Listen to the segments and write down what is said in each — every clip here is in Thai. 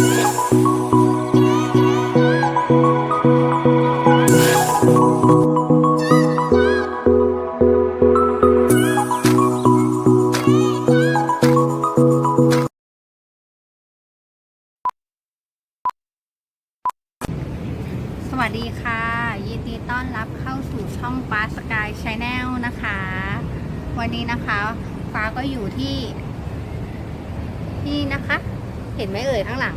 สวัสดีค่ะ ยินดีต้อนรับเข้าสู่ช่องฟ้าสกายชาแนลนะคะ วันนี้นะคะฟ้าก็อยู่ที่ นี่นะคะ เห็นไหมเอ่ยข้างหลัง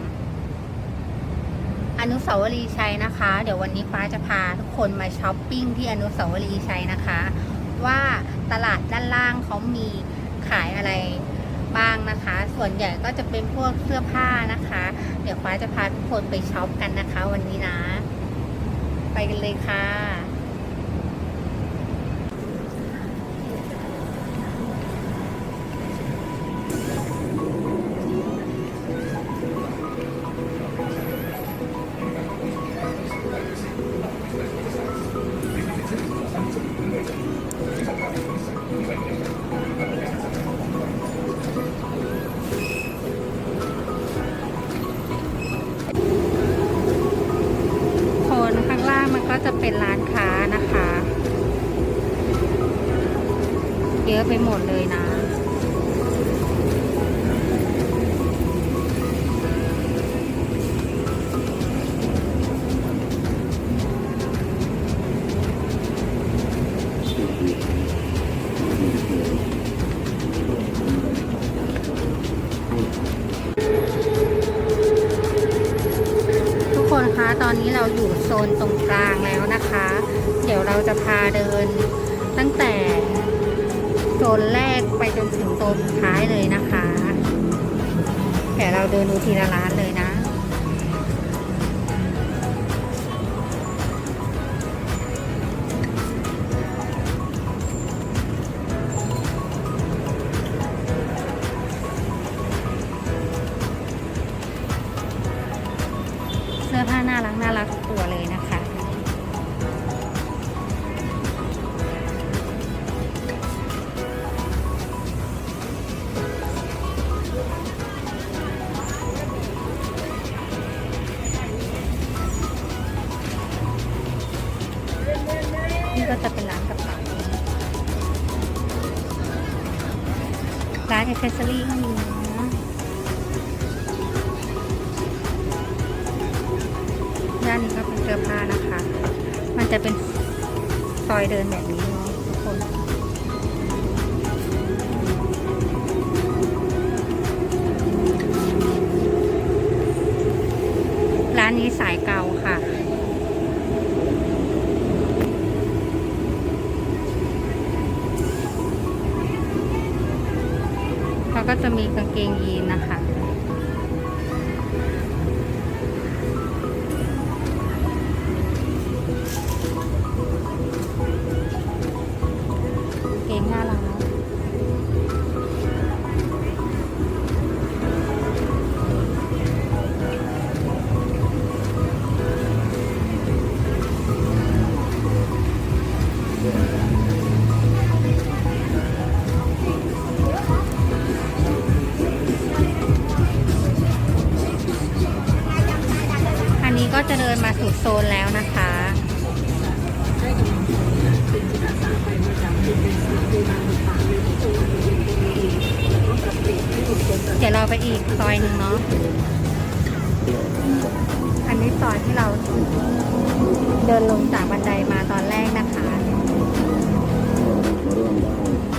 อนุสาวรีย์ชัยนะคะ เดี๋ยววันนี้ฟ้าจะพาทุกคนมาช้อปปิ้งที่อนุสาวรีย์ชัยนะคะ ว่าตลาดด้านล่างเขามีขายอะไรบ้างนะคะ ส่วนใหญ่ก็จะเป็นพวกเสื้อผ้านะคะ เดี๋ยวฟ้าจะพาทุกคนไปช็อปกันนะคะ วันนี้นะ ไปกันเลยค่ะ อะไปหมดเลยนะ ทุกคนคะ ตอนนี้เราอยู่โซนตรงกลางแล้วนะคะ เดี๋ยวเราจะพาเดิน ซนแรกไปจนถึงโซนสุดท้ายเลยนะคะ แต่เราเดินดูทีละร้านเลย ซสซอรี่ก็มีนะด้านนี้ก็เป็นเสื้อผ้านะคะ มันจะเป็นซอยเดินแบบนี้เนาะทุกคนร้านนี้สายเก่าค่ะ แล้ว ก็จะมีกางเกงยีนนะคะ จะเดินมาสู่โซนแล้วนะคะเดี๋ยวเราไปอีกซอยหนึ่งเนาะ อันนี้ซอยที่เราเดินลงจากบันไดมาตอนแรกนะคะ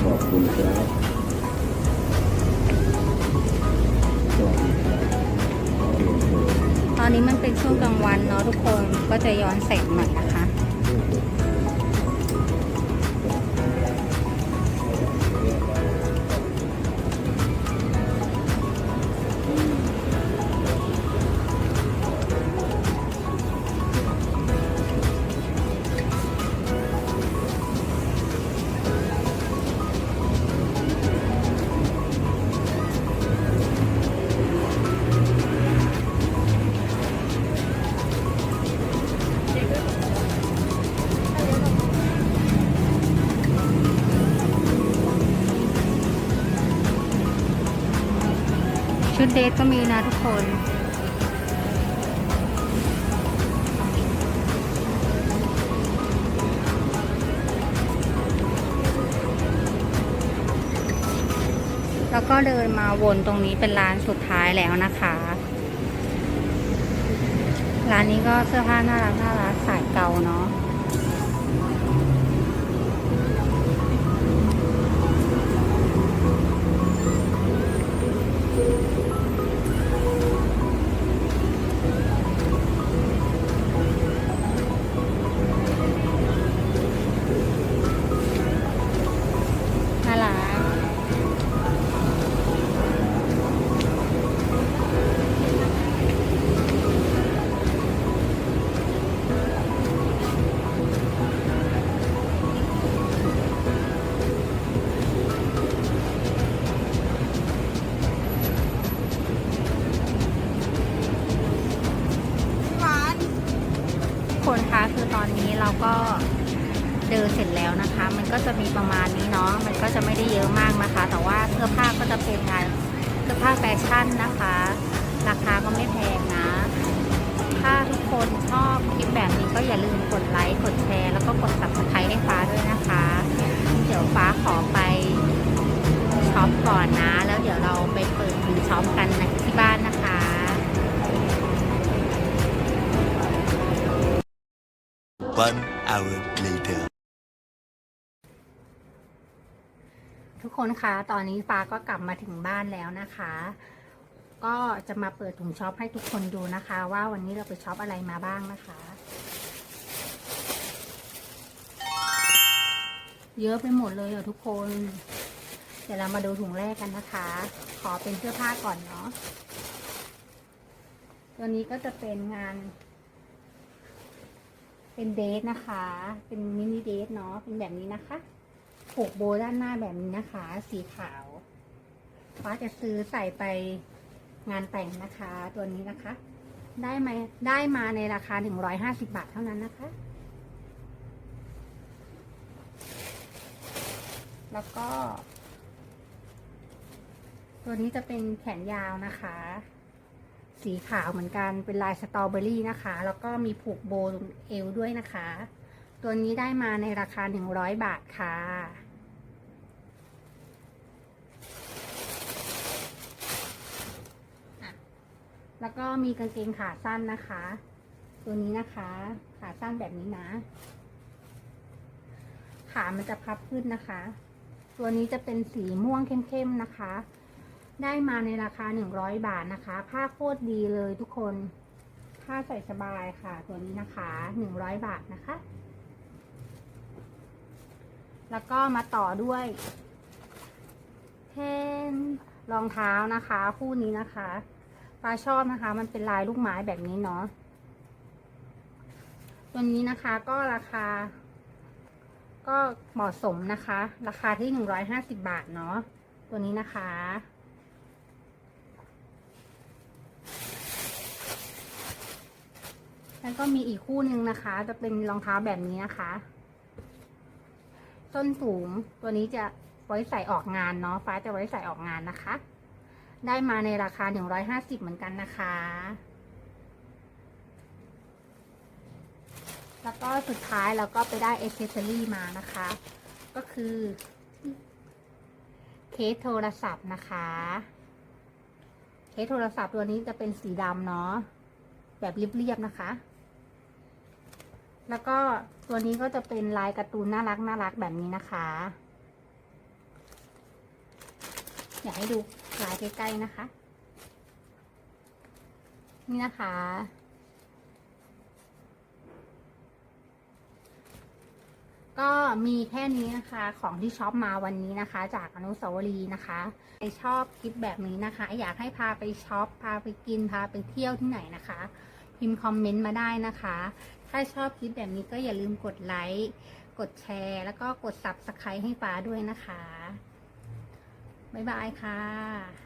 ขอบคุณครับ อนนี้มันเป็นช่วงกลางวันเนาะทุกคนก็จะย้อนแสงหน่อยนะคะ ชุดเดทก็มีนะทุกคนแล้วก็เดินมาวนตรงนี้เป็นร้านสุดท้ายแล้วนะคะ ร้านนี้ก็เสื้อผ้าน่ารักน่ารักสายเก่าเนาะ ก็เดินเสร็จแล้วนะคะ มันก็จะมีประมาณนี้เนาะมันก็จะไม่ได้เยอะมากนะคะ แต่ว่าเสื้อผ้าก็จะเป็นงานเสื้อผ้าแฟชั่นนะคะ ราคาก็ไม่แพงนะ ถ้าทุกคนชอบคลิปแบบนี้ก็อย่าลืมกดไลค์กดแชร์แล้วก็กด subscribe ให้ฟ้าด้วยนะคะ เดี๋ยวฟ้าขอไปช็อปก่อนนะ แล้วเดี๋ยวเราไปเปิดดูช็อปกันนะที่บ้านนะคะ One hour later. ทุกคนคะ ตอนนี้ฟ้าก็กลับมาถึงบ้านแล้วนะคะ ก็จะมาเปิดถุงช็อปให้ทุกคนดูนะคะ ว่าวันนี้เราไปช็อปอะไรมาบ้างนะคะ เยอะไปหมดเลยอะทุกคน เดี๋ยวเรามาดูถุงแรกกันนะคะ ขอเป็นเสื้อผ้าก่อนเนาะ ตัวนี้ก็จะเป็นงาน เป็นเดทนะคะ เป็นมินิเดทเนาะ เป็นแบบนี้นะคะผูกโบด้านหน้าแบบนี้นะคะ สีขาวฟ้าจะซื้อใส่ไปงานแต่งนะคะ ตัวนี้นะคะ ได้ไหมได้มาในราคา 150 บาทเท่านั้นนะคะ แล้วก็ ตัวนี้จะเป็นแขนยาวนะคะ สีขาวเหมือนกันเป็นลายสตรอเบอรี่นะคะ แล้วก็มีผูกโบตรงเอวด้วยนะคะ ตัวนี้ได้มาในราคา 100 บาทค่ะอะแล้วก็มีกางเกงขาสั้นนะคะ ตัวนี้นะคะ ขาสั้นแบบนี้นะ ขามันจะพับขึ้นนะคะ ตัวนี้จะเป็นสีม่วงเข้มๆนะคะ ได้มาในราคา 100 บาทนะคะ ผ้าโคตรดีเลยทุกคน ผ้าใส่สบายค่ะ ตัวนี้นะคะ 100 บาทนะคะ แล้วก็มาต่อด้วยแทนรองเท้านะคะคู่นี้นะคะปลาชอบนะคะ มันเป็นลายลูกไม้แบบนี้เนาะตัวนี้นะคะก็ราคา ก็เหมาะสมนะคะ ราคาที่ 150 บาทเนาะตัวนี้นะคะ แล้วก็มีอีกคู่หนึ่งนะคะ จะเป็นรองเท้าแบบนี้นะคะ ส้นสูงตัวนี้จะไว้ใส่ออกงานเนาะฟ้าจะไว้ใส่ออกงานนะคะ ได้มาในราคา 150 เหมือนกันนะคะ แล้วก็สุดท้ายเราก็ไปได้เอเซอรี่มานะคะ ก็คือ เคสโทรศัพท์นะคะ เคสโทรศัพท์ตัวนี้จะเป็นสีดำเนาะแบบเรียบๆนะคะ แล้วก็ตัวนี้ก็จะเป็นลายการ์ตูนน่ารักน่ารักแบบนี้นะคะ อยากให้ดูลายใกล้ๆนะคะ นี่นะคะ ก็มีแค่นี้นะคะของที่ช็อปมาวันนี้นะคะ จากอนุสาวรีย์นะคะใครชอบคลิปแบบนี้นะคะ อยากให้พาไปช็อปพาไปกินพาไปเที่ยวที่ไหนนะคะ พิมพ์คอมเมนต์มาได้นะคะ ถ้าชอบคลิปแบบนี้ก็อย่าลืมกดไลค์กดแชร์ แล้วก็กด subscribe ให้ฟ้าด้วยนะคะ บ๊ายบายค่ะ